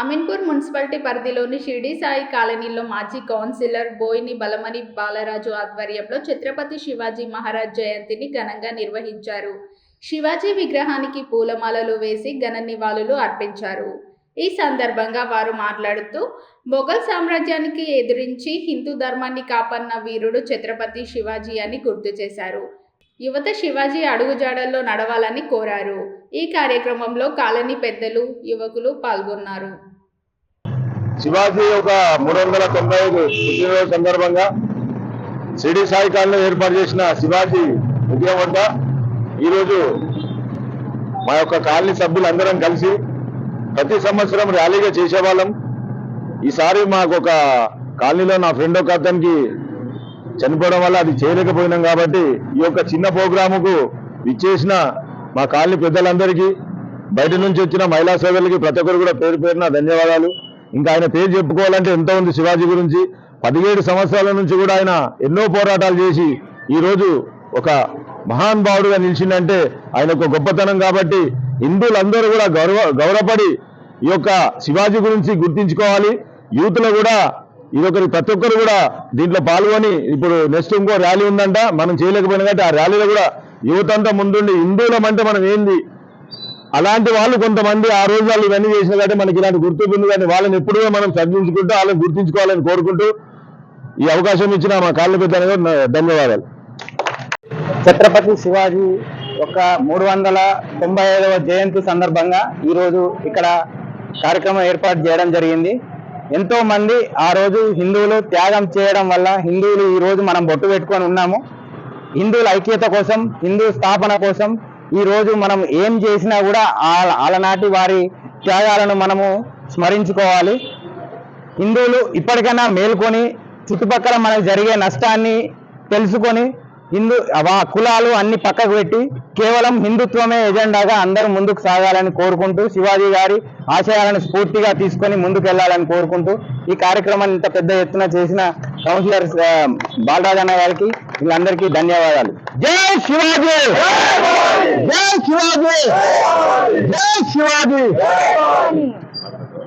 Ameenpur municipality పరిధిలోని షిర్డీ సాయి కాలనీలో మాజీ కౌన్సిలర్ బోయిని బలమణి బాలరాజు ఆధ్వర్యంలో ఛత్రపతి శివాజీ మహారాజ్ జయంతిని ఘనంగా నిర్వహించారు. శివాజీ విగ్రహానికి పూలమాలలు వేసి ఘన నివాళులు అర్పించారు. ఈ సందర్భంగా వారు మాట్లాడుతూ మొఘల్ సామ్రాజ్యానికి ఎదిరించి హిందూ ధర్మాన్ని కాపాడిన వీరుడు ఛత్రపతి శివాజీ అని గుర్తు చేశారు. యువత శివాజీ అడుగుజాడల్లో నడవాలని కోరారు. ఈ కార్యక్రమంలో కాలనీ పెద్దలు యువకులు పాల్గొన్నారు. శివాజీ ఒక మూడు వందల తొంభై ఐదు పుట్టినరోజు సందర్భంగా సిడి సాయి కాలంలో ఏర్పాటు చేసిన శివాజీ ఉద్యమం వద్ద ఈరోజు మా యొక్క కాలనీ సభ్యులందరం కలిసి ప్రతి సంవత్సరం ర్యాలీగా చేసేవాళ్ళం. ఈసారి మాకు ఒక కాలనీలో నా ఫ్రెండ్ ఒక అతనికి చనిపోవడం వల్ల అది చేయలేకపోయినాం కాబట్టి ఈ యొక్క చిన్న ప్రోగ్రాముకు ఇచ్చేసిన మా కాలనీ పెద్దలందరికీ బయట నుంచి వచ్చిన మహిళా సోదరులకి ప్రతి ఒక్కరు కూడా పేరు పేరున ధన్యవాదాలు. ఇంకా ఆయన పేరు చెప్పుకోవాలంటే ఎంతో ఉంది శివాజీ గురించి. పదిహేడు సంవత్సరాల నుంచి కూడా ఆయన ఎన్నో పోరాటాలు చేసి ఈరోజు ఒక మహాన్ భావుడుగా నిలిచిందంటే ఆయన ఒక గొప్పతనం కాబట్టి హిందువులందరూ కూడా గౌరవ గౌరవపడి ఈ యొక్క శివాజీ గురించి గుర్తించుకోవాలి. యూత్లో కూడా ఇదొకరి ప్రతి ఒక్కరు కూడా దీంట్లో పాల్గొని ఇప్పుడు నెక్స్ట్ ఇంకో ర్యాలీ ఉందంట. మనం చేయలేకపోయినా కాబట్టి ఆ ర్యాలీలో కూడా యువత అంతా ముందుండి హిందువులం అంటే మనం ఏంది? అలాంటి వాళ్ళు కొంతమంది ఆ రోజు వాళ్ళు ఇవన్నీ చేసిన కాబట్టి మనకి ఇలాంటి గుర్తింపు ఉంది కానీ వాళ్ళని ఎప్పుడూ మనం సర్దించుకుంటూ వాళ్ళని గుర్తించుకోవాలని కోరుకుంటూ ఈ అవకాశం ఇచ్చిన మా కాళ్ళ పెద్ద ధన్యవాదాలు. ఛత్రపతి శివాజీ ఒక మూడు వందల తొంభై ఐదవ జయంతి సందర్భంగా ఈరోజు ఇక్కడ కార్యక్రమం ఏర్పాటు చేయడం జరిగింది. ఎంతో మంది ఆ రోజు హిందువులు త్యాగం చేయడం వల్ల హిందువులు ఈ రోజు మనం బొట్టు పెట్టుకొని ఉన్నాము. హిందువుల ఐక్యత కోసం హిందూ స్థాపన కోసం ఈ రోజు మనం ఏం చేసినా కూడా అలనాటి ఆలనాటి వారి త్యాగాలను మనము స్మరించుకోవాలి. హిందువులు ఇప్పటికైనా మేల్కొని చుట్టుపక్కల మనకు జరిగే నష్టాన్ని తెలుసుకొని హిందూ వా- కులాలు అన్ని పక్కకు పెట్టి కేవలం హిందుత్వమే ఎజెండాగా అందరూ ముందుకు సాగాలని కోరుకుంటూ శివాజీ గారి ఆశయాలను స్ఫూర్తిగా తీసుకొని ముందుకు వెళ్ళాలని కోరుకుంటూ ఈ కార్యక్రమాన్ని ఇంత పెద్ద ఎత్తున చేసిన కౌన్సిలర్ ఆ, బాలరాజన్న గారికి వీళ్ళందరికీ ధన్యవాదాలు. జై శివాజీ! జై శివాజీ! జై శివాజీ!